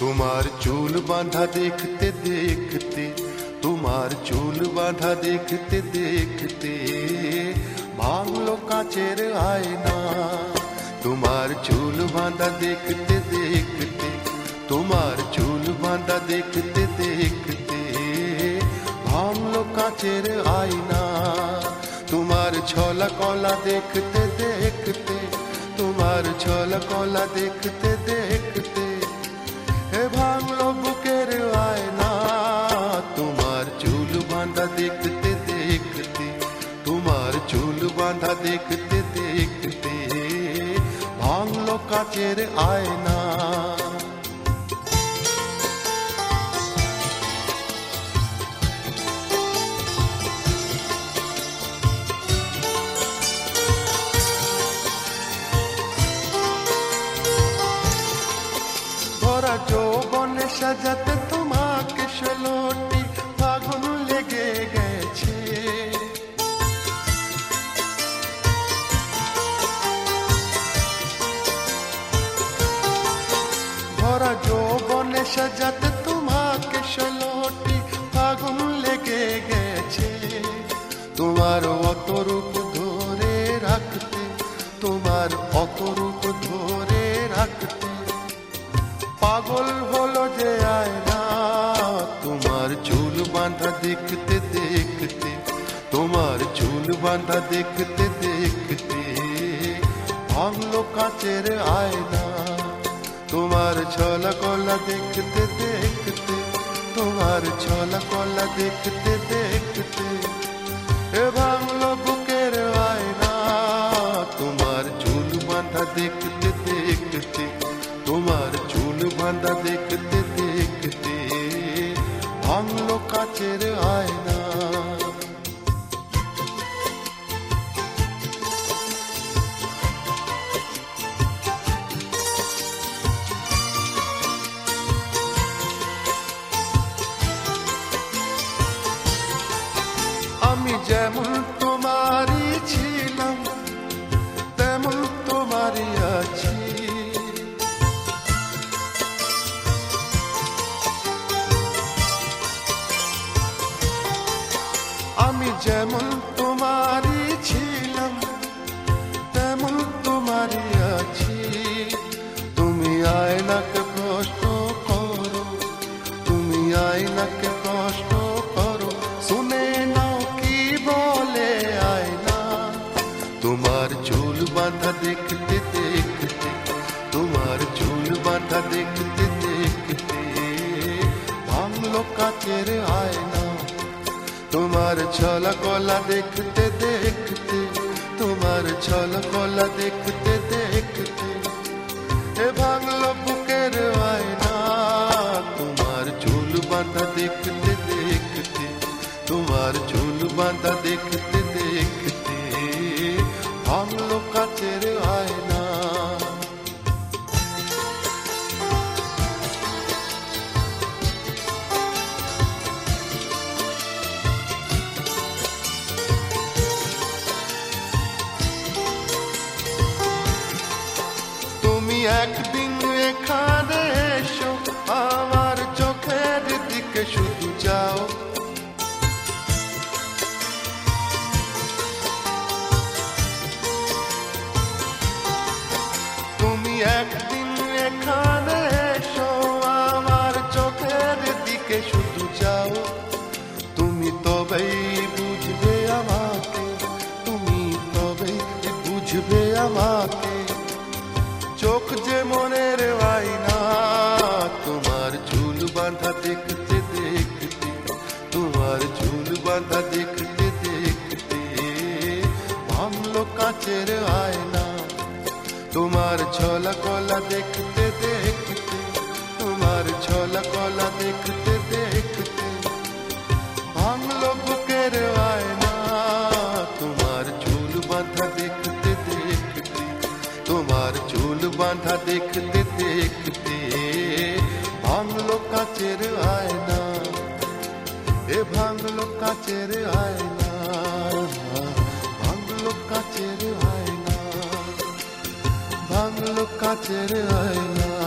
তোমার চুল বাঁধা দেখতে দেখতে, তোমার চুল বাঁধা দেখতে দেখতে, ভাঙলো কাচের আয়না। তোমার চুল বাঁধা দেখতে দেখতে, তোমার চুল বাঁধা দেখতে দেখতে, ভাঙলো কাচের আয়না। তোমার ছলা কলা দেখতে দেখতে, তোমার ছলা কলা দেখতে দেখতে দেখতে দেখতে তোমার চুল বাঁধা দেখতে দেখতে ভাঙলো কাচের আয়না সাজাতে তোমাকে ষোলোটি ফাগুন লেগে গেছে। তোমার অত রূপ ধরে রাখতে, তোমার অত রূপ ধরে রাখতে। পাগল হলো যে আয়না, তোমার চুল বাঁধা দেখতে দেখতে, তোমার চুল বাঁধা দেখতে দেখতে। ভাঙলো কাচের আয়না তোমার ছলা কলা দেখতে দেখতে, তোমার ছলা কলা দেখতে দেখতে, এ ভাঙলো বুকের আয়না, তোমার চুল বাঁধা দেখতে দেখতে, তোমার চুল বাঁধা দেখতে দেখতে ভাঙলো কাচের আয়না। যেমন তোমারই ছিলাম, তেমন তোমারই আছি। তুমি আয়নাকে প্রশ্ন করো, তুমি আয়নাকে প্রশ্ন করো। শুনে নাও কি বলে আয়না। তোমার চুল বাঁধা দেখতে দেখতে, তোমার চুল বাঁধা দেখতে দেখতে, ভাঙলো কাচের আয়না। তোমার ছলা কলা দেখতে দেখতে, তোমার ছলা কলা দেখতে দেখতে। এ ভাঙলো বুকের আয়না, তোমার চুল বাঁধা দেখতে দেখতে। তোমার চুল বাঁধা দেখতে দেখতে। ভাঙলো কাচের আয়না। তুমি ছলা কলা দেখতে দেখতে, তোমার ছলা কলা দেখতে দেখতে, ভাঙলো বুকের আয়না, তোমার চুল বাঁধা দেখতে দেখতে, তোমার চুল বাঁধা দেখতে দেখতে, ভাঙলো কাচের আয়না, এ ভাঙলো কাচের আয়না, ভাঙলো কাচের আয়না ভাঙলো কাচের আয়না।